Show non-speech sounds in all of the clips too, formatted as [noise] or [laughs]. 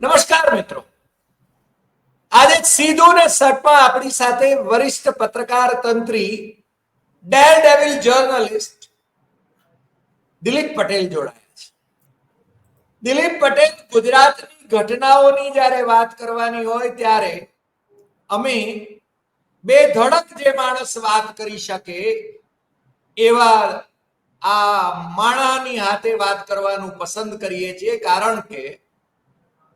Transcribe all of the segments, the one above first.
નમસ્કાર મિત્રો. આજે સીધું ને સટમાં આપણી સાથે વરિષ્ઠ પત્રકાર તંત્રી dare devil journalist Dilip Patel જોડાયા છે. દિલીપ પટેલ, ગુજરાતની ઘટનાઓની જ્યારે વાત કરવાની હોય ત્યારે અમે બે ધડક જે માણસ વાત કરી શકે એવા આ માણાની હાથે વાત કરવાનું પસંદ કરીએ છીએ. કારણ કે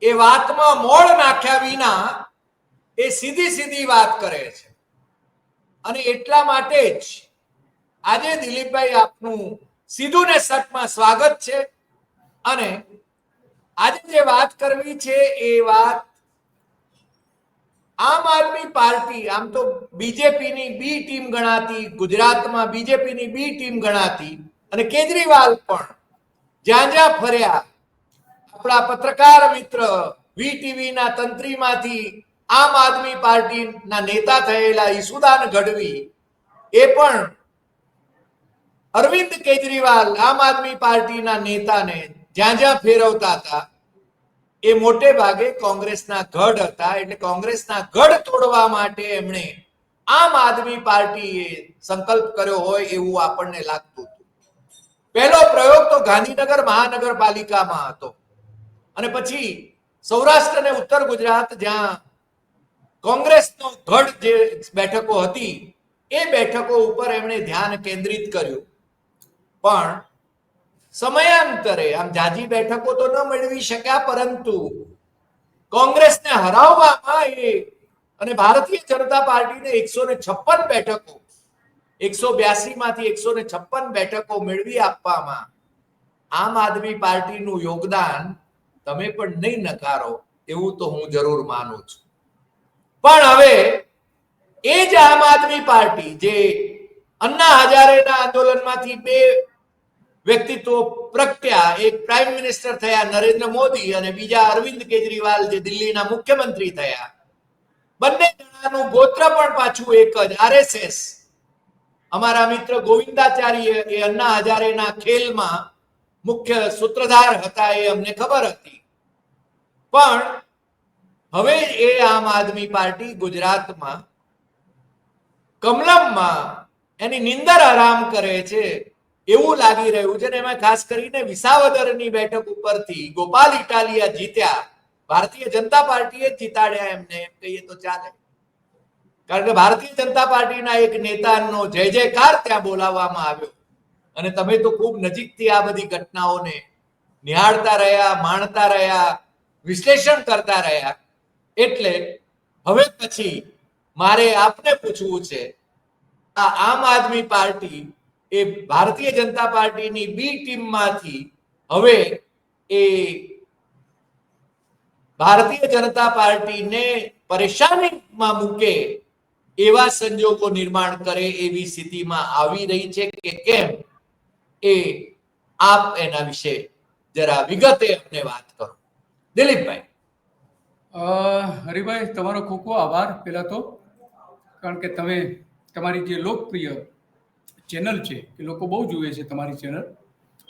એ વાતમાં મોળ નાખ્યા વિના એ સીધી સીધી વાત કરે છે. અને એટલા માટે જ આજે દિલીપભાઈ આપનું સીધું ને સટમાં સ્વાગત છે. અને આજે જે વાત કરવી છે એ વાત આમ આદમી પાર્ટી, આમ તો બીજેપીની બી ટીમ ગણાતી, ગુજરાતમાં બીજેપીની બી ટીમ ગણાતી અને કેજરીવાલ પણ જ્યાં જ્યાં ફર્યા આપણા પત્રકાર મિત્ર વીટીવી ના તંત્રીમાંથી આમ આદમી પાર્ટીના નેતા થયેલા ઈસુદાન ગઢવી એ પણ અરવિંદ કેજરીવાલ આમ આદમી પાર્ટીના નેતાને જ્યાં જ્યાં ફેરવતા હતા, એ મોટે ભાગે કોંગ્રેસના ગઢ હતા. એટલે કોંગ્રેસના ગઢ તોડવા માટે એમણે આમ આદમી પાર્ટીએ સંકલ્પ કર્યો હોય એવું આપણને લાગતું હતું. પહેલો પ્રયોગ તો ગાંધીનગર મહાનગરપાલિકામાં હતો. અને પછી સૌરાષ્ટ્ર અને ઉત્તર ગુજરાત જ્યાં કોંગ્રેસનો ગઢ જે બેઠકો હતી, એ બેઠકો ઉપર એમણે ધ્યાન કેન્દ્રિત કર્યું. પણ સમયાંતરે આમ જાજી બેઠકો તો ન મેળવી શક્યા, પરંતુ કોંગ્રેસને હરાવવામાં એ અને ભારતીય જનતા પાર્ટીને એકસો ને છપ્પન બેઠકો, એકસો બ્યાસી માંથી એકસો ને છપ્પન બેઠકો મેળવી આપવામાં આમ આદમી પાર્ટીનું યોગદાન તમે પણ નહીં નકારો, એવું તો હું જરૂર માનું છું. પણ હવે, એ જ આમ આદમી પાર્ટી જે અન્ના હજારેના આંદોલનમાંથી બે વ્યક્તિત્વો પ્રગટ્યા, એક પ્રાઇમ મિનિસ્ટર થયા નરેન્દ્ર મોદી અને બીજા અરવિંદ કેજરીવાલ જે દિલ્હીના મુખ્યમંત્રી થયા. બંને જણાનું ગોત્ર પણ પાછું એક જ, આરએસએસ. અમારા મિત્ર ગોવિંદાચાર્ય એ અન્ના હજારેના ખેલમાં મુખ્ય સૂત્રધાર હતા એ અમને ખબર હતી. પણ હવે એ આમ આદમી પાર્ટી ગુજરાતમાં કમલમમાં એની નિંદર આરામ કરે છે એવું લાગી રહ્યું છે ને એમાં ખાસ કરીને વિસાવદરની બેઠક ઉપરથી ગોપાલ ઇટાલિયા જીત્યા. ભારતીય જનતા પાર્ટીએ જ જીતાડ્યા એમને, એમ કહીએ તો ચાલે. કારણ કે ભારતીય જનતા પાર્ટીના એક નેતાનો જય જયકાર ત્યાં બોલાવવામાં આવ્યો. અને તમે તો ખૂબ નજીકથી આ બધી ઘટનાઓને નિહાળતા રહ્યા, માણતા રહ્યા, વિશ્લેષણ કરતા રહ્યા. એટલે હવે પછી મારે આપને પૂછવું છે, આ આમ આદમી પાર્ટી એ ભારતીય જનતા પાર્ટીની બી ટીમમાંથી હવે એ ભારતીય જનતા પાર્ટીને પરેશાનીમાં મૂકે એવા સંજોગો નિર્માણ કરે એવી સ્થિતિમાં આવી રહી છે કે કેમ? એ આપ એના વિશે જરા વિગતે અમને વાત કરો. દિલીપભાઈ. હરિભાઈ, તમારો ખૂબ ખૂબ આભાર પહેલાં તો. કારણ કે તમે તમારી જે લોકપ્રિય ચેનલ છે, એ લોકો બહુ જુએ છે તમારી ચેનલ.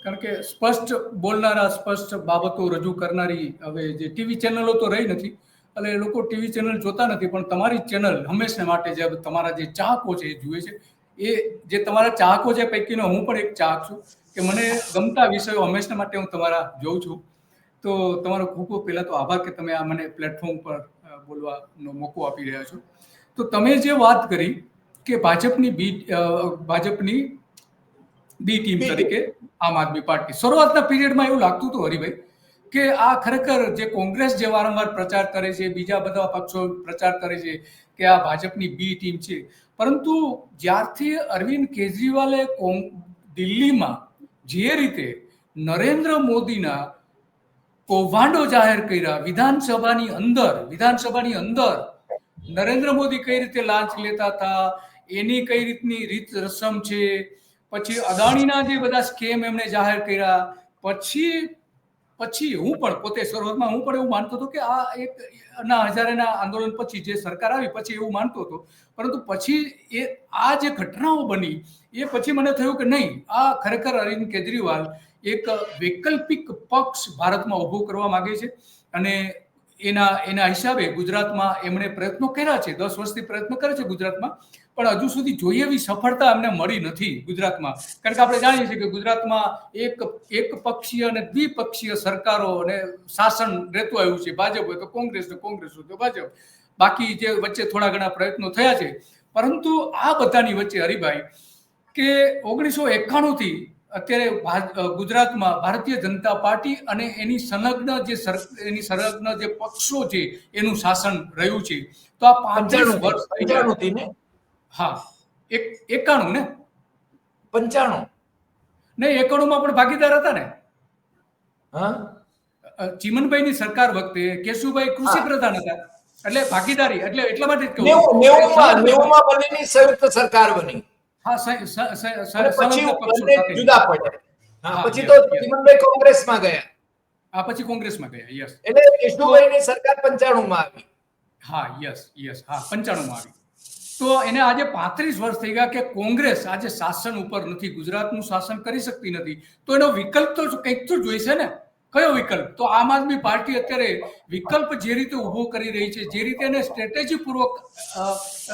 કારણ કે સ્પષ્ટ બોલનારા, સ્પષ્ટ બાબતો રજૂ કરનારી હવે જે ટીવી ચેનલો તો રહી નથી, એટલે એ લોકો ટીવી ચેનલ જોતા નથી, પણ તમારી ચેનલ હંમેશા માટે જે તમારા જે ચાહકો છે એ જુએ છે. એ જે તમારા ચાહકો છે પૈકીનો હું પણ એક ચાહક છું કે મને ગમતા વિષયો હંમેશા માટે હું તમારા જોઉં છું. તો તમારો ખૂબ ખૂબ પહેલાં તો આભાર કે તમે આ મને પ્લેટફોર્મ પર બોલવાનો મોકો આપી રહ્યા છો. તો તમે જે વાત કરી કે ભાજપની બી ભાજપની બી ટીમ. તરીકે આમ આદમી પાર્ટી. શરૂઆતના પીરિયડમાં એવું લાગતું હતું હરિભાઈ કે આ ખરેખર જે કોંગ્રેસ જે વારંવાર પ્રચાર કરે છે બીજા બધા પક્ષો પ્રચાર કરે છે કે આ ભાજપની બી ટીમ છે પરંતુ જ્યારથી અરવિંદ કેજરીવાલે કોંગ- દિલ્હીમાં જે રીતે નરેન્દ્ર મોદીના કૌભાંડો જાહેર કર્યા, વિધાનસભાની અંદર વિધાનસભાની અંદર નરેન્દ્ર મોદી કઈ રીતે લાંચ લેતા હતા, એની કઈ રીતની રીત રસમ છે, પછી અદાણીના જે બધા સ્કેમ એમણે જાહેર કર્યા, પછી પછી હું પણ પોતે શરૂઆતમાં હું પણ એવું માનતો હતો કે આ એક ના હજારેના આંદોલન પછી જે સરકાર આવી પછી એવું માનતો હતો. પરંતુ પછી એ આ જે ઘટનાઓ બની એ પછી મને થયું કે નહીં, આ ખરેખર અરવિંદ કેજરીવાલ એક વૈકલ્પિક પક્ષ ભારતમાં ઊભો કરવા માગે છે. અને એના એના હિસાબે ગુજરાતમાં એમણે પ્રયત્નો કર્યા છે. દસ વર્ષથી પ્રયત્નો કરે છે ગુજરાતમાં. પણ હજુ સુધી જોઈએ એવી સફળતા એમને મળી નથી ગુજરાતમાં. કારણ કે આપણે જાણીએ છીએ કે ગુજરાતમાં એક એક પક્ષીય અને દ્વિપક્ષીય સરકારો અને શાસન રહેતું આવ્યું છે. ભાજપ હોય તો કોંગ્રેસ તો કોંગ્રેસ હોય તો ભાજપ. બાકી જે વચ્ચે થોડા ઘણા પ્રયત્નો થયા છે. પરંતુ આ બધાની વચ્ચે હરિભાઈ, કે ઓગણીસો એકાણું થી અત્યારે ગુજરાતમાં ભારતીય જનતા પાર્ટી અને એની સંલગ્ન જે એની સંલગ્ન જે પક્ષો છે એનું શાસન રહ્યું છે. તો આ પંચાણું વર્ષ ને? હા. એક એકાણું ને? પંચાણું. નહીં એકાણું માં પણ ભાગીદાર હતા ને? હા? ચીમનભાઈ ચીમનભાઈની સરકાર વખતે કેશુભાઈ કૃષિ પ્રધાન હતા. એટલે ભાગીદારી એટલે એટલા માટે જ કહું. નેવું માં માં સંયુક્ત સરકાર બની. હા પછી બંને જુદા પડ્યા હા, પછી તો. ચીમનભાઈ કોંગ્રેસમાં ગયા. આ પછી કોંગ્રેસમાં ગયા યસ. એટલે કેશુભાઈની સરકાર પંચાણું માં આવી. હા યસ યસ હા પંચાણું માં આવી. તો એને આજે પાંત્રીસ વર્ષ થઈ ગયા કે કોંગ્રેસ આજે શાસન ઉપર નથી ગુજરાતનું શાસન કરી શકતી નથી. તો એનો વિકલ્પ તો કંઈક તો જોઈશે ને. કયો વિકલ્પ? તો આમ આદમી પાર્ટી અત્યારે વિકલ્પ જે રીતે ઊભો કરી રહી છે જે રીતે એને સ્ટ્રેટેજી પૂર્વક અ,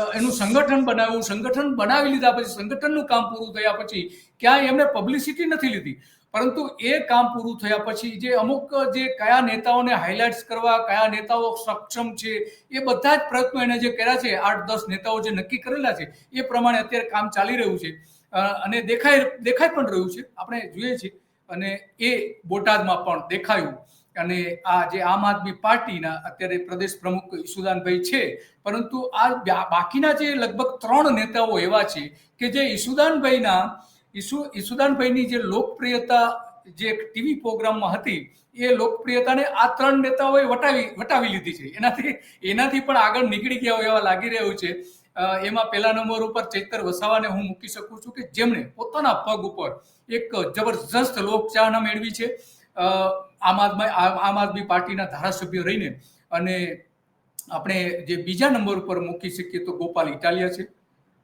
અ, એનું સંગઠન બનાવ્યું સંગઠન બનાવી લીધા પછી સંગઠનનું કામ પૂરું થયા પછી ક્યાંય એમને પબ્લિસિટી નથી લીધી. પરંતુ એ કામ પૂરું થયા પછી જે અમુક જે કયા નેતાઓને હાઇલાઇટ્સ કરવા કયા નેતાઓ સક્ષમ છે એ બધા જ પ્રયત્નો એને જે કર્યા છે આઠ દસ નેતાઓ જે નક્કી કરેલા છે એ પ્રમાણે અત્યારે કામ ચાલી રહ્યું છે. અને દેખાય દેખાય પણ રહ્યું છે. આપણે જોઈએ છીએ અને એ બોટાદમાં પણ દેખાયું. અને આ જે આમ આદમી પાર્ટીના અત્યારે પ્રદેશ પ્રમુખ ઈસુદાનભાઈ છે, પરંતુ આ બાકીના જે લગભગ ત્રણ નેતાઓ એવા છે કે જે ઈસુદાનભાઈના, ઈસુ, ઈસુદાનભાઈની જે લોકપ્રિયતા જે ટીવી પ્રોગ્રામમાં હતી, એ લોકપ્રિયતાને આ ત્રણ નેતાઓએ વટાવી વટાવી લીધી છે. એનાથી એનાથી પણ આગળ નીકળી ગયા હોય એવા લાગી રહ્યું છે. એમાં પહેલા નંબર ઉપર ચૈતર વસાવાને હું મૂકી શકું છું કે જેમણે પોતાના પગ ઉપર એક જબરજસ્ત લોકચાહના મેળવી છે. આમ આદમી આમ આદમી પાર્ટીના ધારાસભ્ય રહીને અને આપણે જે બીજા નંબર ઉપર મૂકી શકીએ તો ગોપાલ ઇટાલિયા છે.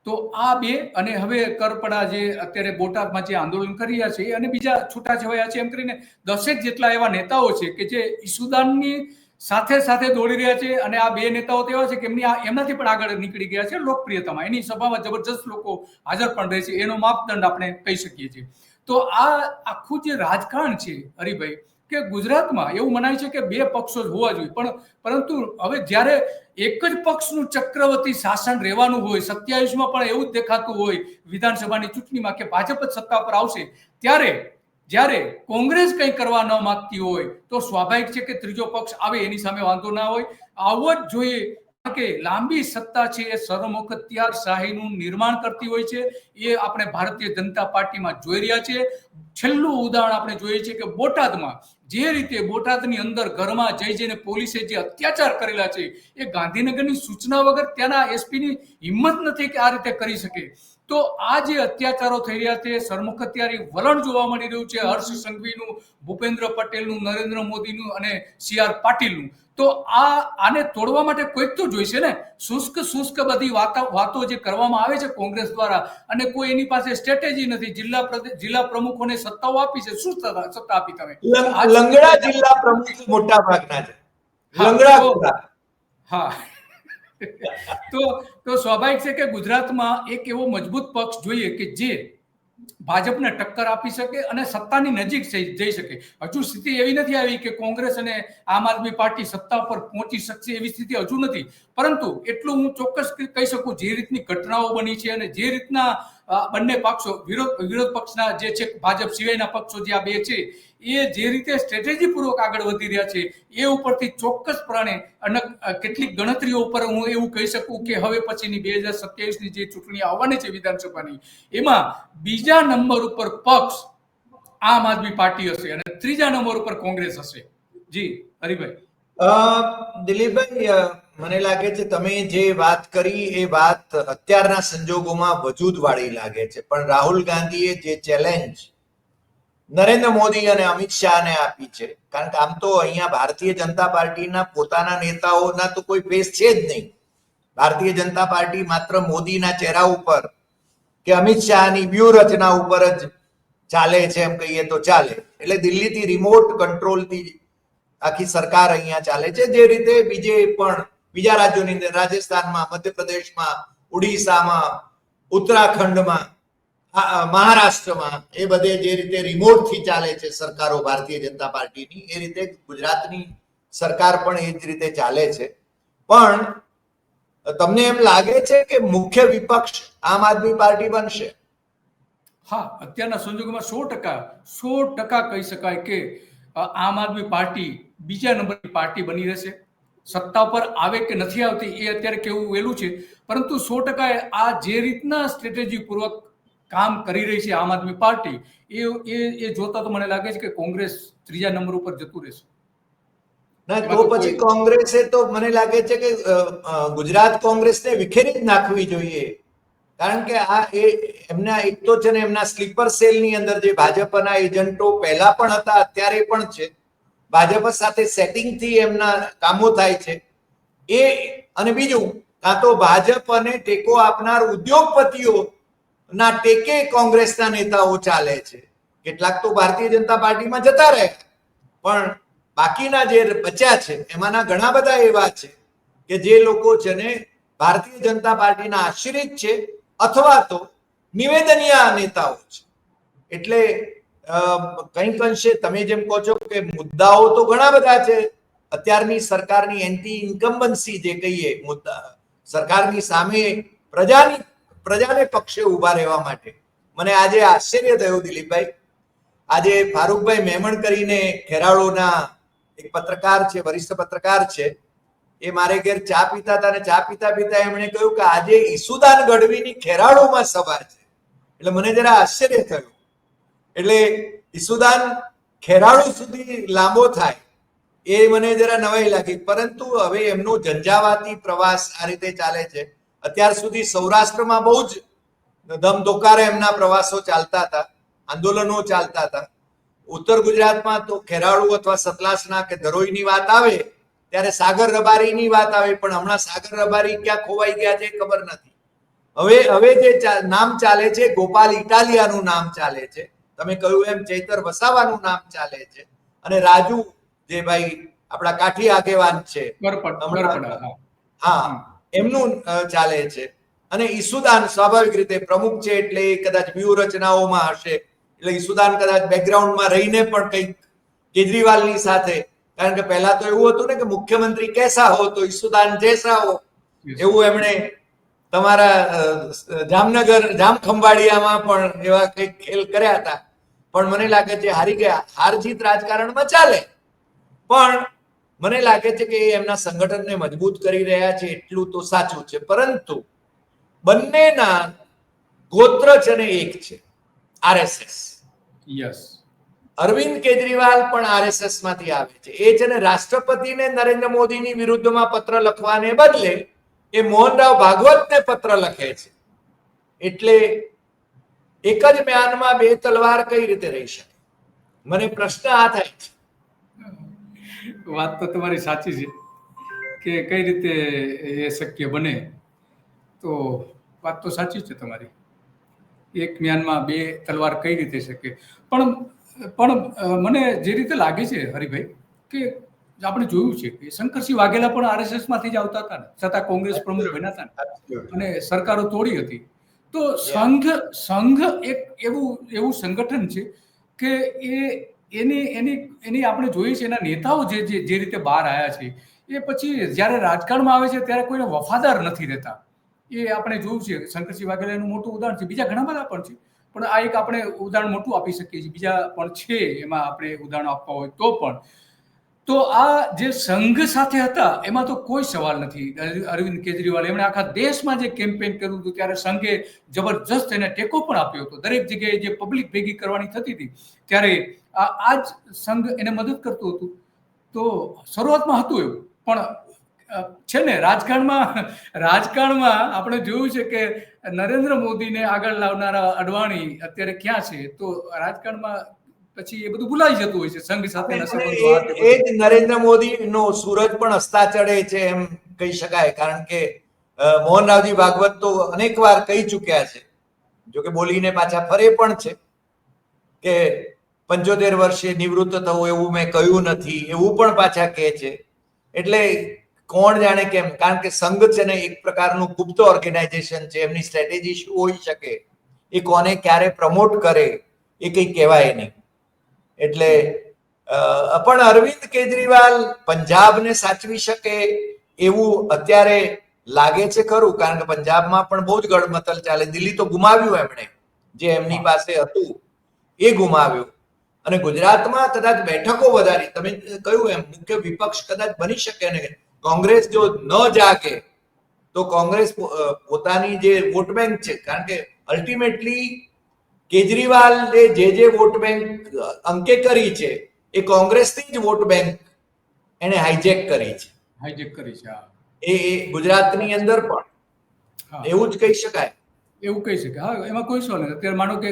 તો આ બે અને હવે કરપડા જે અત્યારે બોટાદમાં જે આંદોલન કરી રહ્યા છે અને બીજા છૂટા છવાયા છે એમ કરીને દસેક જેટલા એવા નેતાઓ છે કે જે ઈસુદાનની સાથે સાથે દોડી રહ્યા છે અને આ બે નેતાઓ તો એવા છે કે એમની એમનાથી પણ આગળ નીકળી ગયા છે લોકપ્રિયતામાં. એની સભામાં જબરજસ્ત લોકો હાજર પણ રહે છે. એનો માપદંડ આપણે કહી શકીએ છીએ. તો આ આખું જે રાજકારણ છે, હરિભાઈ, કે ગુજરાતમાં એવું મનાય છે કે બે પક્ષો જ હોવા જોઈએ. પણ પરંતુ હવે જ્યારે એક જ પક્ષનું ચક્રવર્તી શાસન રહેવાનું હોય, સત્યાવીસમાં પણ એવું જ દેખાતું હોય વિધાનસભાની ચૂંટણીમાં કે ભાજપ જ સત્તા પર આવશે, ત્યારે જ્યારે કોંગ્રેસ કંઈ કરવા ન માંગતી હોય, તો સ્વાભાવિક છે કે ત્રીજો પક્ષ આવે, એની સામે વાંધો ના હોય. આવો જ જોઈએ કે લાંબી સત્તા છે, એ સરમુખત્યાર શાહીનું નિર્માણ કરતી હોય છે. એ આપણે ભારતીય જનતા પાર્ટીમાં જોઈ રહ્યા છીએ છેલ્લું ઉદાહરણ આપણે જોઈએ છીએ કે બોટાદમાં જે રીતે બોટાદની અંદર ઘરમાં જઈ જઈને પોલીસે જે અત્યાચાર કરેલા છે, એ ગાંધીનગરની સૂચના વગર ત્યાંના એસપીની હિંમત નથી કે આ રીતે કરી શકે. તો આ જે અત્યાચારો થઈ રહ્યા છે સરમુખત્યારી વલણ જોવા મળી રહ્યું છે હર્ષ સંઘવીનું ભૂપેન્દ્ર પટેલનું નરેન્દ્ર મોદીનું અને સી આર પાટીલનું. તો આ આને તોડવા માટે કોઈક તો જોઈશે ને? શુષ્ક શુષ્ક બધી વાતો જે કરવામાં આવે છે કોંગ્રેસ દ્વારા અને કોઈ એની પાસે સ્ટ્રેટેજી નથી. જિલ્લા જિલ્લા પ્રમુખોને સત્તાઓ આપી છે. શું સત્તા સત્તા આપી તમે? લંગડા જિલ્લા પ્રમુખ મોટા ભાગના છે લંગડા હા. [laughs] તો તો સ્વાભાવિક છે કે ગુજરાતમાં એક એવો મજબૂત પક્ષ જોઈએ કે જે ભાજપને ટક્કર આપી શકે અને સત્તાની નજીક જઈ શકે. હજુ સ્થિતિ એવી નથી આવી કે કોંગ્રેસ અને આમ આદમી પાર્ટી સત્તા પર પહોંચી શકશે એવી સ્થિતિ હજુ નથી. પરંતુ એટલું હું ચોક્કસ કહી શકું જે રીતની ઘટનાઓ બની છે અને જે રીતના બંને પક્ષો, વિરોધ વિરોધ પક્ષના જે છે, ભાજપ સિવાયના પક્ષો જે આ બે છે, એ જે રીતે સ્ટ્રેટેજી પૂર્વક આગળ વધી રહ્યા છે, એ ઉપરથી ચોક્કસપણે અને કેટલીક ગણતરીઓ ઉપર હું એવું કહી શકું કે હવે પછીની બે હજાર સત્યાવીસની જે ચૂંટણી આવવાની છે વિધાનસભાની, એમાં બીજા નંબર ઉપર પક્ષ આમ આદમી પાર્ટી હશે અને ત્રીજા નંબર ઉપર કોંગ્રેસ હશે. જી, હરિભાઈ. દિલીપભાઈ મને લાગે છે તમે જે વાત કરી એ વાત અત્યારના સંજોગોમાં વજૂદ વાળી લાગે છે. પણ રાહુલ ગાંધીએ જે ચેલેન્જ નરેન્દ્ર મોદી અને અમિત શાહને આપી છે, કારણ કે આમ તો અહીંયા ભારતીય જનતા પાર્ટીના પોતાના નેતાઓના તો કોઈ ફેસ છે જ નહીં. ભારતીય જનતા પાર્ટી માત્ર મોદીના ચહેરા ઉપર કે અમિત શાહની વ્યૂહરચના ઉપર જ ચાલે છે એમ કહીએ તો ચાલે. એટલે દિલ્હીથી રિમોટ કંટ્રોલથી આખી સરકાર અહીંયા ચાલે છે. જે રીતે બીજે પણ બીજા રાજ્યોની અંદર, રાજસ્થાનમાં, મધ્યપ્રદેશમાં ઓડિશામાં ઉત્તરાખંડમાં મહારાષ્ટ્રમાં એ બધે જે રીતે રિમોટથી ચાલે છે સરકારો ભારતીય જનતા પાર્ટીની, એ રીતે ગુજરાતની સરકાર પણ એ જ રીતે ચાલે છે. પણ તમને એમ લાગે છે કે મુખ્ય વિપક્ષ આમ આદમી પાર્ટી બનશે? હા, અત્યારના સંજોગોમાં સો ટકા સો ટકા કહી શકાય કે આમ આદમી પાર્ટી બીજા નંબરની પાર્ટી બની રહેશે. સત્તા પર આવે કે નથી આવતી એ અત્યારે કેવું વહેલું છે. પરંતુ સો ટકા આ જે રીતના સ્ટ્રેટેજી પૂર્વક કામ કરી રહી છે આમ આદમી પાર્ટી એ એ એ જોતા તો મને લાગે છે કે કોંગ્રેસ ત્રીજા નંબર ઉપર જતું રહેશે. ના તો પછી કોંગ્રેસે તો મને લાગે છે કે ગુજરાત કોંગ્રેસને વિખેરી જ નાખવી જોઈએ. કારણ કે આ એ એમના એક તો છે ને એમના સ્લીપર સેલની અંદર જે ભાજપના એજન્ટો પહેલા પણ હતા અત્યારે પણ છે. ભાજપ સાથે સેટિંગથી એમના કામો થાય છે. એ અને બીજું, કાં તો ભાજપ અને ટેકો આપનાર ઉદ્યોગપતિઓ ના ટેકે કોંગ્રેસના નેતાઓ ચાલે છે. કેટલાક તો ભારતીય જનતા પાર્ટીમાં જતા રહે પણ બાકીના જે બચ્યા છે, એમાંના ઘણા બધા એવા છે કે જે લોકો છે ને ભારતીય જનતા પાર્ટીના આશ્રિત છે અથવા તો નિવેદનીય નેતાઓ છે. એટલે કંઈક અંશે તમે જેમ કહો છો કે મુદ્દાઓ તો ઘણા બધા છે. અત્યારની સરકારની એન્ટી ઇન્કમ્બન્સી જે કહીએ, મુદ્દા, સરકારની સામે પ્રજાની, પ્રજાને પક્ષે ઊભા રહેવા માટે. મને આજે આશ્ચર્ય થયું દિલીપભાઈ. આજે ફારૂકભાઈ મેમણ કરીને ખેરાળોના એક પત્રકાર છે, વરિષ્ઠ પત્રકાર છે. એ મારે ઘેર ચા પીતા હતા અને ચા પીતા પીતા એમણે કહ્યું કે આજે ઈસુદાન ગઢવીની ખેરાળોમાં સભા છે. એટલે મને જરા આશ્ચર્ય થયું. એટલે ઈસુદાન ખેરાળુ સુધી લાંબો થાય, એ મને જરા નવાઈ લાગી. પરંતુ હવે એમનો ઝંઝાવાતી પ્રવાસ આ રીતે ચાલે છે. અત્યાર સુધી સૌરાષ્ટ્રમાં બહુ જ ધમધોકારે એમના પ્રવાસો ચાલતા હતા, આંદોલનો ચાલતા હતા. ઉત્તર ગુજરાતમાં તો ખેરાળુ અથવા સતલાસના કે ધરોઈની વાત આવે, ત્યારે સાગર રબારીની વાત આવે, પણ હમણાં સાગર રબારી ક્યાં ખોવાઈ ગયા છે ખબર નથી. હવે હવે જે નામ ચાલે છે, ગોપાલ ઇટાલિયાનું નામ ચાલે છે. તમે કહ્યું એમ ચૈતર વસાવાનું નામ ચાલે છે. અને રાજુ જે ભાઈ આપણા કાઠી આગેવાન છે. હા. એમનું ચાલે છે. અને ઈસુદાન સ્વાભાવિક રીતે પ્રમુખ છે એટલે કદાચ વ્યૂહરચનાઓમાં હશે. એટલે ઈસુદાન કદાચ બેકગ્રાઉન્ડમાં રહીને પણ કંઈક કેજરીવાલની સાથે કારણ કે પહેલા તો એવું હતું ને કે મુખ્યમંત્રી કેસા હો તો ઈસુદાન જૈસા હો. એવું એમણે તમારા જામનગર જામનગર જામખંભાળિયામાં પણ એવા કંઈક ખેલ કર્યા હતા. પણ મને લાગે છે હારી ગયા. હાર જીત રાજકારણમાં ચાલે. પણ મને લાગે છે કે એ એમના સંગઠનને મજબૂત કરી રહ્યા છે એટલું તો સાચું છે. પરંતુ બંનેના ગોત્ર છે ને એક છે આરએસએસ. યસ અરવિંદ કેજરીવાલ પણ આરએસએસમાંથી આવે છે. એ છે ને રાષ્ટ્રપતિને નરેન્દ્ર મોદીની વિરુદ્ધમાં પત્ર લખવાને બદલે એ મોહનરાવ ભાગવતને પત્ર લખે છે. એટલે એક જ મ્યાનમાં બે તલવાર કઈ રીતે રહી શકે? મને પ્રશ્ન આ થાય છે. વાત તો તમારી સાચી છે કે કઈ રીતે એ શક્ય બને? તો વાત તો સાચી છે તમારી. એક મ્યાનમાં બે તલવાર કઈ રીતે શકે? પણ પણ મને જે રીતે લાગે છે હરિભાઈ કે આપણે જોયું છે કે શંકરસિંહ વાઘેલા પણ આરએસએસમાંથી જ આવતા હતા ને. છતાં કોંગ્રેસ પ્રમુખ બન્યા હતા અને સરકારો તોડી હતી. તો સંઘ સંઘ એક એવું એવું સંગઠન છે કે એ એની એની એની આપણે જોઈએ છે એના નેતાઓ જે જે જે રીતે બહાર આવ્યા છે એ પછી જ્યારે રાજકારણમાં આવે છે ત્યારે કોઈને વફાદાર નથી રહેતા. એ આપણે જોયું છે શંકરસિંહ વાઘેલાનું મોટું ઉદાહરણ છે બીજા ઘણા બધા પણ છે પણ આ એક આપણે ઉદાહરણ મોટું આપી શકીએ છીએ બીજા પણ છે એમાં આપણે ઉદાહરણ આપવા હોય તો પણ. તો આ જે સંઘ સાથે હતા, એમાં તો કોઈ સવાલ નથી. અરવિંદ કેજરીવાલ, એમણે આખા દેશમાં જે કેમ્પેન કર્યું હતું, ત્યારે સંઘે જબરજસ્ત એને ટેકો પણ આપ્યો હતો. દરેક જગ્યાએ જે પબ્લિક ભેગી કરવાની થતી હતી, ત્યારે આ જ સંઘ એને મદદ કરતું હતું. તો શરૂઆતમાં હતું એવું, પણ છે ને રાજકારણમાં રાજકારણમાં આપણે જોયું છે કે નરેન્દ્ર મોદીને આગળ લાવનારા અડવાણી અત્યારે ક્યાં છે? તો રાજકારણમાં પછી એ બધું ભૂલાઈ જતું હોય છે સંઘ સાથેના સંબંધો એ જ નરેન્દ્ર મોદીનો સૂરજ પણ અસ્તા ચડે છે એમ કહી શકાય કારણ કે મોહનરાવજી ભાગવત તો અનેક વાર કહી ચૂક્યા છે. જોકે બોલીને પાછા ફરે પણ છે કે પંચોતેર વર્ષે નિવૃત્ત થવું એવું મેં કહ્યું નથી એવું પણ પાછા કહે છે. એટલે કોણ જાણે કેમ કારણ કે સંઘ છે ને એક પ્રકારનું ગુપ્ત ઓર્ગેનાઇઝેશન છે એમની સ્ટ્રેટેજી શું હોઈ શકે. એ કોને ક્યારે પ્રમોટ કરે એ કંઈ કહેવાય નહીં. એટલે પણ અરવિંદ કેજરીવાલ પંજાબને સાચવી શકે એવું અત્યારે લાગે છે ખરું કારણ કે પંજાબમાં પણ બહુ જ ગડમથલ ચાલે. દિલ્હી તો ગુમાવ્યું એમણે જે એમની પાસે હતું એ ગુમાવ્યું. અને ગુજરાતમાં કદાચ બેઠકો વધારી તમે કહ્યું એમ મુખ્ય વિપક્ષ કદાચ બની શકે ને કોંગ્રેસ જો ન જાગે તો કોંગ્રેસ પોતાની જે વોટ બેંક છે કારણ કે અલ્ટિમેટલી કેજરીવાલે જે જે વોટ બેંક અંકે કરી છે એ કોંગ્રેસની જ વોટ બેંક એને હાઈજેક કરી છે. હાઈજેક કરી છે એ ગુજરાતની અંદર પણ. એવું જ કહી શકાય. એવું કહી શકાય. હા એમાં કોઈ સવાલ નથી. અત્યારે માનો કે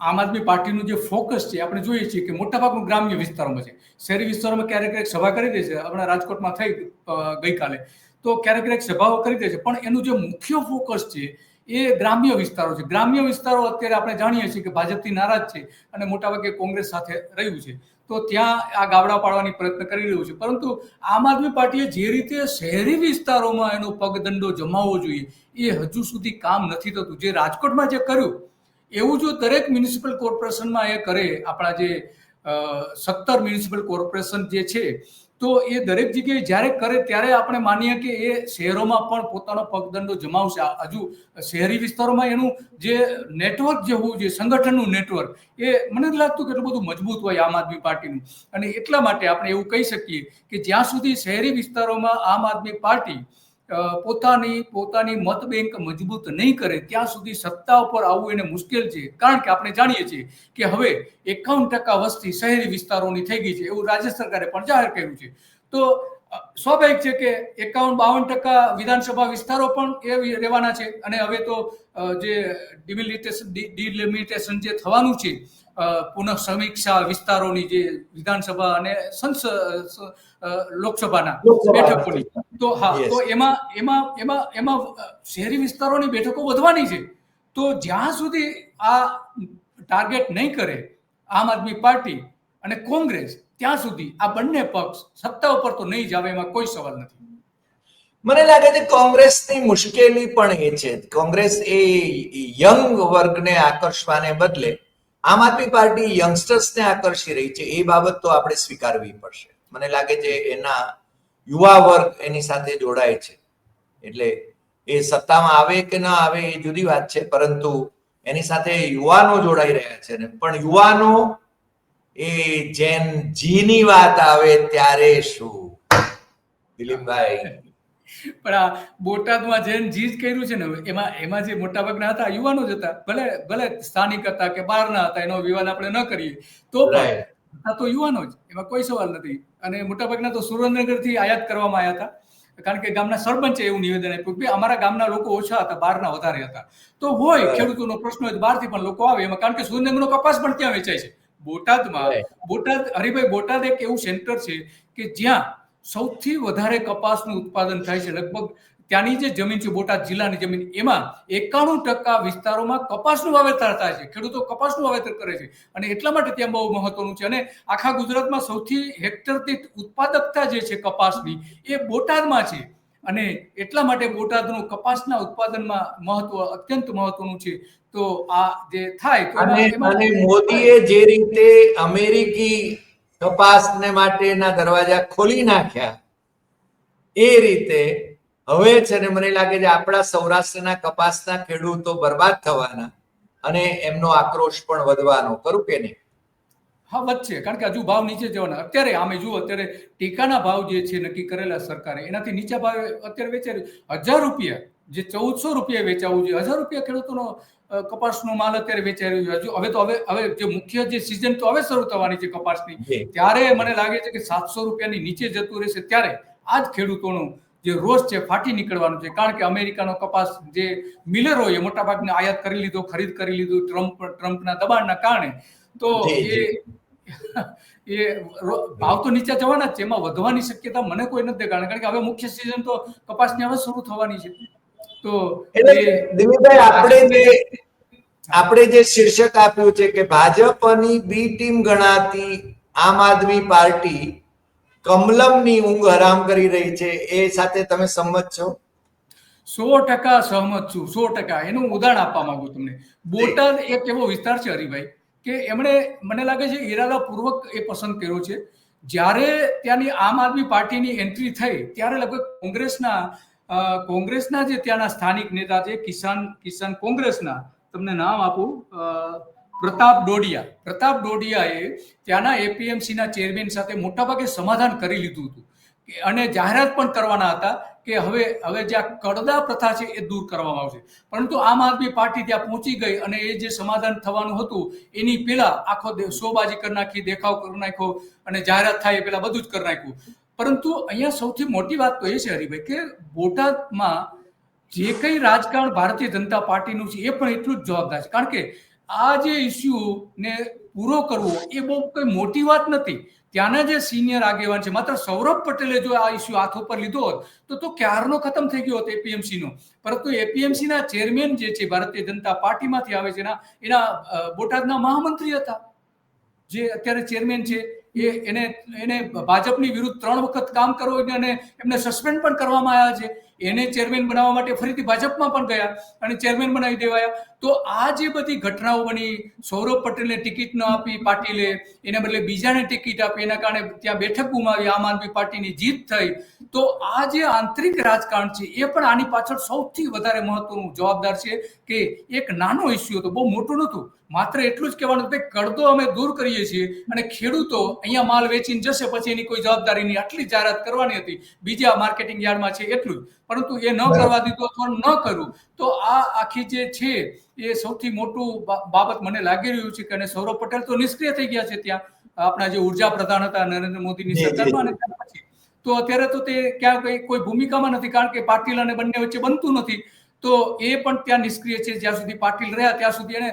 આમ આદમી પાર્ટીનું જે ફોકસ છે આપણે જોઈએ છીએ કે મોટાભાગનું ગ્રામ્ય વિસ્તારોમાં છે. શહેરી વિસ્તારોમાં ક્યારેક ક્યારેક સભા કરી દે છે. હમણાં રાજકોટમાં થઈ ગઈકાલે. તો ક્યારેક ક્યારેક સભાઓ કરી દે છે. પણ એનું જે મુખ્ય ફોકસ છે એ ગ્રામ્ય વિસ્તારો છે. ગ્રામ્ય વિસ્તારો અત્યારે આપણે જાણીએ છીએ કે ભાજપથી નારાજ છે અને મોટાભાગે કોંગ્રેસ સાથે રહ્યું છે. તો ત્યાં આ ગાબડા પાડવાની પ્રયત્ન કરી રહ્યું છે. પરંતુ આમ આદમી પાર્ટીએ જે રીતે શહેરી વિસ્તારોમાં એનો પગદંડો જમાવવો જોઈએ, એ હજુ સુધી કામ નથી થતું. જે રાજકોટમાં જે કર્યું, એવું જો દરેક મ્યુનિસિપલ કોર્પોરેશનમાં એ કરે, આપણા જે સત્તર મ્યુનિસિપલ કોર્પોરેશન જે છે તો એ દરેક જગ્યાએ જ્યારે કરે ત્યારે આપણે માનીએ કે એ શહેરોમાં પણ પોતાનો પગદંડો જમાવશે. હજુ શહેરી વિસ્તારોમાં એનું જે નેટવર્ક જે હોવું જોઈએ, સંગઠનનું નેટવર્ક, એ મને લાગતું કે એટલું બધું મજબૂત હોય આમ આદમી પાર્ટીનું. અને એટલા માટે આપણે એવું કહી શકીએ કે જ્યાં સુધી શહેરી વિસ્તારોમાં આમ આદમી પાર્ટી પોતાની પોતાની મત બેંક મજબૂત નહીં કરે, ત્યાં સુધી સત્તા ઉપર આવવું એને મુશ્કેલ છે. કારણ કે આપણે જાણીએ છીએ કે હવે એકાવન ટકા વસ્તી શહેરી વિસ્તારોની થઈ ગઈ છે, એવું રાજ્ય સરકારે પણ જાહેર કર્યું છે. તો સ્વાભાવિક છે કે એકાવન, બાવન ટકા વિધાનસભા વિસ્તારો પણ એ રહેવાના છે અને હવે તો જે ડિમિલિટેશન ડિલિમિટેશન જે થવાનું છે પુનઃ સમીક્ષા વિસ્તારોની જે વિધાનસભા અને સંસદ લોકસભાના. બેઠકોની. તો હા તો એમાં એમાં એમાં એમાં શહેરી વિસ્તારોની બેઠકો વધવાની છે. તો જ્યાં સુધી આ ટાર્ગેટ નહીં કરે આમ આદમી પાર્ટી અને કોંગ્રેસ ત્યાં સુધી આ બંને પક્ષ સત્તા ઉપર તો નહીં જાવે એમાં કોઈ સવાલ નથી. મને લાગે છે કોંગ્રેસની મુશ્કેલી પણ એ છે. કોંગ્રેસ એ યંગ વર્ગને આકર્ષવાને બદલે આમ આદમી પાર્ટી યંગસ્ટર્સને આકર્ષી રહી છે. એ બાબત તો આપણે સ્વીકારવી પડશે. મને લાગે છે એના યુવા વર્ગ એની સાથે જોડાય છે. એટલે એ સત્તામાં આવે કે ન આવે એ જુદી વાત છે પરંતુ એની સાથે યુવાનો જોડાઈ રહ્યા છે ને. પણ યુવાનો એ જેન જીની વાત આવે ત્યારે શું? દિલીપભાઈ. પણ આ બોટાદમાં જેન જીજ કર્યું છે ને એમાં એમાં જે મોટાભાગના હતા યુવાનો જ હતા. ભલે ભલે સ્થાનિક હતા કે બહારના હતા એનો વિવાદ આપણે ન કરીએ. તો પણ. આ તો યુવાનો જ. એમાં કોઈ સવાલ નથી. અને મોટાભાગના તો સુરેન્દ્રનગરથી આયાત કરવામાં આવ્યા હતા. કારણ કે ગામના સરપંચે એવું નિવેદન આપ્યું કે અમારા ગામના લોકો ઓછા હતા બહારના વધારે હતા. તો હોય. ખેડૂતોનો પ્રશ્ન હોય બહારથી પણ લોકો આવે. એમાં કારણ કે સુરેન્દ્રનગરનો કપાસ પણ ત્યાં વેચાય છે. બોટાદમાં. બોટાદ હરિભાઈ બોટાદ એક એવું સેન્ટર છે કે જ્યાં સૌથી વધારે કપાસનું ઉત્પાદન થાય છે. લગભગ ત્યાંની જે જમીન છે બોટાદ જિલ્લાની જમીન એમાં એકાણું ટકા વિસ્તારોમાં કપાસનું વાવેતર થાય છે. ખેડૂતો કપાસનું વાવેતર કરે છે અને એટલા માટે ત્યાં બહુ મહત્વનું છે. અને આખા ગુજરાતમાં સૌથી હેક્ટર દીઠ ઉત્પાદકતા જે છે કપાસની એ બોટાદમાં છે. અને એટલા માટે બોટાદનું કપાસના ઉત્પાદનમાં મહત્વ અત્યંત મહત્વનું છે. તો આ જે થાય અને મોદીએ જે રીતે અમેરિકી કપાસને માટેના દરવાજા ખોલી નાખ્યા એ રીતે હવે છે ને મને લાગે છે આપણા સૌરાષ્ટ્રના કપાસના ખેડૂતો બરબાદ થવાના અને એમનો આક્રોશ પણ વધવાનો. કરું કે નહીં? હા વધશે. કારણ કે હજુ ભાવ નીચે જવાના. અત્યારે આમે જુઓ અત્યારે ટેકાના ભાવ જે છે નક્કી કરેલા સરકારે એનાથી નીચા ભાવે અત્યારે વેચાય હજાર રૂપિયા જે ચૌદસો રૂપિયા વેચાવું જોઈએ. હજાર રૂપિયા ખેડૂતોનો કપાસનો માલ અત્યારે વેચાઈ રહ્યો છે. હજુ હવે તો હવે હવે જે મુખ્ય જે સિઝન તો હવે શરૂ થવાની છે કપાસની. ત્યારે મને લાગે છે કે સાતસો રૂપિયાની નીચે જતું રહેશે ત્યારે આ જ ખેડૂતોનો જે રોષ છે ફાટી નીકળવાનું છે. કારણ કે અમેરિકાનો કપાસ જે મિલરોએ મોટાભાગને આયાત કરી લીધો ખરીદ કરી લીધું ટ્રમ્પ ટ્રમ્પના દબાણના કારણે. તો એ એ ભાવ તો નીચે જવાના જ છે. એમાં વધવાની શક્યતા મને કોઈ નથી કારણ કારણ કે હવે મુખ્ય સિઝન તો કપાસની હવે શરૂ થવાની છે. તો દિલીપભાઈ આપણે જે આપણે જે શીર્ષક આપ્યું છે કે ભાજપની બી ટીમ ગણાતી આમ આદમી પાર્ટી કમલમની ઊંઘ હરામ કરી રહી છે, એ સાથે તમે સંમત છો? સો ટકા સહમત છું, સો ટકા. એનું ઉદાહરણ આપવા માંગુ તમને. બોટાદ એક એવો વિસ્તાર છે હરિભાઈ, કે એમણે મને લાગે છે ઈરાદાપૂર્વક એ પસંદ કર્યો છે. જ્યારે ત્યાંની આમ આદમી પાર્ટીની એન્ટ્રી થઈ, ત્યારે લગભગ કોંગ્રેસના કોંગ્રેસના જે ત્યાંના સ્થાનિક નેતા છે, કિસાન કિસાન કોંગ્રેસના, તમને નામ આપું પ્રતાપ ડોડિયા. પ્રતાપ ડોડિયાએ ત્યાંના એપીએમસીના ચેરમેન સાથે મોટાભાગે સમાધાન કરી લીધું હતું. અને જાહેરાત પણ કરવાના હતા કે હવે હવે જે આ કડદા પ્રથા છે એ દૂર કરવામાં આવશે. પરંતુ આમ આદમી પાર્ટી ત્યાં પહોંચી ગઈ અને એ જે સમાધાન થવાનું હતું, એની પેલા આખો શોબાજી કરી નાખી, દેખાવ કરી નાખ્યો અને જાહેરાત થાય એ પેલા બધું જ કરી નાખ્યું. પરંતુ અહીંયા સૌથી મોટી વાત તો એ છે હરિભાઈ કે બોટાદમાં જે કંઈ રાજકારણ ભારતીય જનતા પાર્ટીનું છે એ પણ એટલું જ જવાબદાર છે. કારણ કે આ જે ઇસ્યુને પૂરો કરવો એ બહુ કંઈ મોટી વાત નથી. ત્યાંના જે સિનિયર આગેવાન છે, માત્ર સૌરભ પટેલે જો આ ઇસ્યુ હાથ ઉપર લીધો હોત, તો તો ક્યારનો ખતમ થઈ ગયો હોત એપીએમસીનો પરંતુ એપીએમસીના ચેરમેન જે છે, ભારતીય જનતા પાર્ટીમાંથી આવે છે, એના એના બોટાદના મહામંત્રી હતા. જે અત્યારે ચેરમેન છે, એ એને એને ભાજપની વિરુદ્ધ ત્રણ વખત કામ કરવું અને એમને સસ્પેન્ડ પણ કરવામાં આવ્યા છે. એને ચેરમેન બનાવવા માટે ફરીથી ભાજપમાં પણ ગયા અને ચેરમેન બનાવી દેવાયા. તો આ જે બધી ઘટનાઓ બની સૌરભ પટેલને ટિકિટ ન આપી પાટીલે એના બદલે બીજાને ટિકિટ આપી એના કારણે ત્યાં બેઠક ગુમાવી આમ આદમી પાર્ટીની જીત થઈ. તો આ જે આંતરિક રાજકારણ છે એ પણ આની પાછળ સૌથી વધારે મહત્વનું જવાબદાર છે કે એક નાનો ઇસ્યુ હતો બહુ મોટું નહોતું. માત્ર એટલું જ કહેવાનું કે કડદો અમે દૂર કરીએ છીએ અને ખેડૂતો અહીંયા માલ વેચીને જશે પછી એની કોઈ જવાબદારી નહીં આટલી જાહેરાત કરવાની હતી. બીજા માર્કેટિંગ યાર્ડમાં છે એટલું જ. પરંતુ એ ન કરવા દીધું અથવા ન કર્યું તો આ આખી જે છે એ સૌથી મોટું બાબત મને લાગી રહ્યું છે કે અને સૌરભ પટેલ તો નિષ્ક્રિય થઈ ગયા છે ત્યાં. આપણા જે ઊર્જા પ્રધાન હતા નરેન્દ્ર મોદીની. સરકારમાં અને ત્યાર પછી. તો અત્યારે તો તે ક્યાં કઈ કોઈ ભૂમિકામાં નથી કારણ કે પાટીલ અને બંને વચ્ચે બનતું નથી. તો એ પણ ત્યાં નિષ્ક્રિય છે જ્યાં સુધી પાટીલ રહ્યા ત્યાં સુધી એને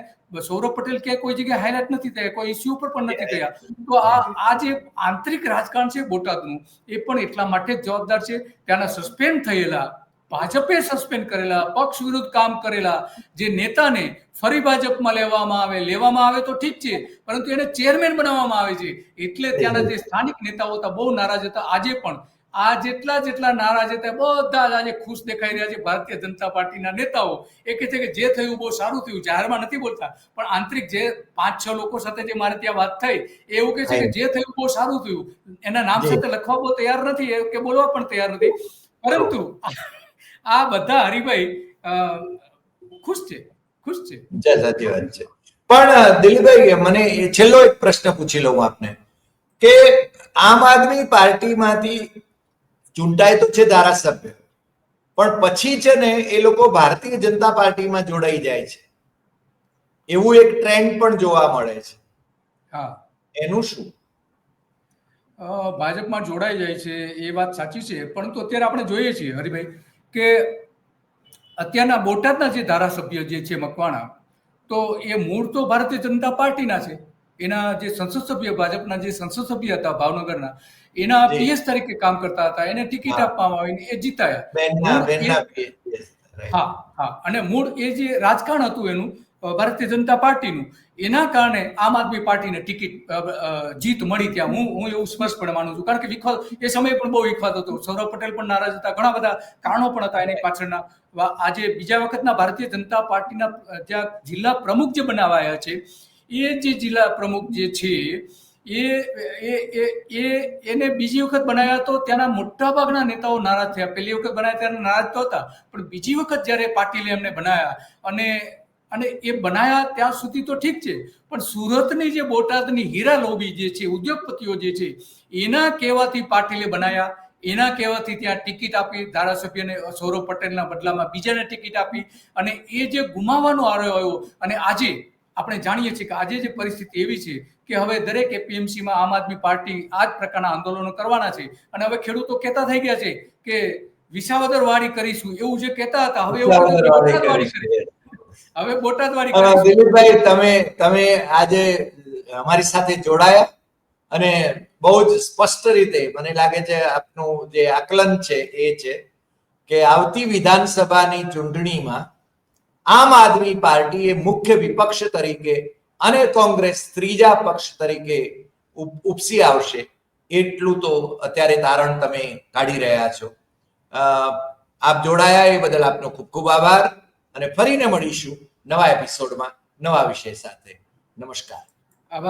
સૌરભ પટેલ કે કોઈ જગ્યાએ હાઇલાઇટ નથી થયા કોઈ ઇસ્યુ ઉપર પણ નથી થયા. તો આ આ જે આંતરિક રાજકારણ છે બોટાદનું એ પણ એટલા માટે જ જવાબદાર છે. ત્યાંના સસ્પેન્ડ થયેલા ભાજપે સસ્પેન્ડ કરેલા પક્ષ વિરુદ્ધ કામ કરેલા જે નેતાને ફરી ભાજપમાં લેવામાં આવે લેવામાં આવે તો ઠીક છે પરંતુ એને ચેરમેન બનાવવામાં આવે છે. એટલે ત્યાંના જે સ્થાનિક નેતાઓ હતા બહુ નારાજ હતા. આજે પણ આ જેટલા જેટલા નારાજ હતા બધા જ આજે ખુશ દેખાઈ રહ્યા છે. ભારતીય જનતા પાર્ટીના નેતાઓ એ કહે છે કે જે થયું બહુ સારું થયું જાહેરમાં નથી બોલતા. પણ આંતરિક જે પાંચ છ લોકો સાથે જે મારે ત્યાં વાત થઈ એ એવું કહે છે કે જે થયું બહુ સારું થયું. એના નામ સાથે લખવા બહુ તૈયાર નથી કે બોલવા પણ તૈયાર નથી. પરંતુ આ બધા હરિભાઈ ખુશ છે ખુશ છે. જય સાચી વાત છે. પણ દિલીપભાઈ મને છેલ્લો એક પ્રશ્ન પૂછી લઉં આપને કે આમ આદમી પાર્ટીમાંથી ચૂંટાય તો છે ધારાસભ્ય પણ પછી છે ને એ લોકો ભારતીય જનતા પાર્ટીમાં જોડાઈ જાય છે. એવું એક ટ્રેન્ડ પણ જોવા મળે છે. હા. એનું શું? ભાજપમાં જોડાઈ જાય છે એ વાત સાચી છે પરંતુ અત્યારે આપણે જોઈએ છીએ હરિભાઈ કે અત્યારના બોટાદના જે ધારાસભ્ય જે છે મકવાણા તો એ મૂળ તો ભારતીય જનતા પાર્ટીના છે. એના જે સંસદ સભ્ય ભાજપના જે સંસદ સભ્ય હતા ભાવનગરના એના. પીએસ તરીકે કામ કરતા હતા. એને ટિકિટ આપવામાં આવી એ જીતાયા. હા હા. અને મૂળ એ જે રાજકારણ હતું એનું ભારતીય જનતા પાર્ટીનું. એના કારણે આમ આદમી પાર્ટીને ટિકિટ જીત મળી ત્યાં. હું હું એવું સ્પષ્ટપણે માનું છું. કારણ કે વિખવાદ, એ સમયે પણ બહુ વિખવાદ હતો. સૌરભ પટેલ પણ નારાજ હતા. ઘણા બધા કારણો પણ હતા એની પાછળના. આજે બીજા વખતના ભારતીય જનતા પાર્ટીના ત્યાં જિલ્લા પ્રમુખ જે બનાવાયા છે, એ જે જિલ્લા પ્રમુખ જે છે, એ એ એ એને બીજી વખત બનાવ્યા તો ત્યાંના મોટા ભાગના નેતાઓ નારાજ થયા. પહેલી વખત બનાવ્યા ત્યારે નારાજ તો હતા. પણ બીજી વખત જ્યારે પાટીલે એમને બનાવ્યા અને અને એ બનાયા ત્યાં સુધી તો ઠીક છે પણ સુરતની જે બોટાદની હીરા લોબી જે છે ઉદ્યોગપતિઓ જે છે એના કહેવાથી પાટીલે બનાયા એના કહેવાથી ત્યાં ટિકિટ આપી ધારાસભ્યને સૌરભ પટેલના બદલામાં બીજાને ટિકિટ આપી અને એ જે ગુમાવવાનો આરોપ આવ્યો અને આજે આપણે જાણીએ છીએ કે આજે જે પરિસ્થિતિ એવી છે કે હવે દરેક એપીએમસીમાં આમ આદમી પાર્ટી આ જ પ્રકારના આંદોલનો કરવાના છે અને હવે ખેડૂતો કહેતા થઈ ગયા છે કે વિસાવદર વાળી કરીશું એવું જે કહેતા હતા હવે એવું વાળી કરીશું. હવે બોટાદ વાળી દિલીપભાઈ તમે તમે આજે અમારી સાથે જોડાયા અને બહુ જ સ્પષ્ટ રીતે મને લાગે છે આપનું જે આકલન છે એ છે કે આવતી વિધાનસભાની ચૂંટણીમાં આમ આદમી પાર્ટીએ મુખ્ય વિપક્ષ તરીકે અને કોંગ્રેસ ત્રીજા પક્ષ તરીકે ઉપસી આવશે એટલું તો અત્યારે તારણ તમે કાઢી રહ્યા છો. આપ જોડાયા એ બદલ આપનો ખૂબ ખૂબ આભાર. અને ફરીને મળીશું નવા એપિસોડમાં નવા વિષય સાથે. નમસ્કાર. આભાર.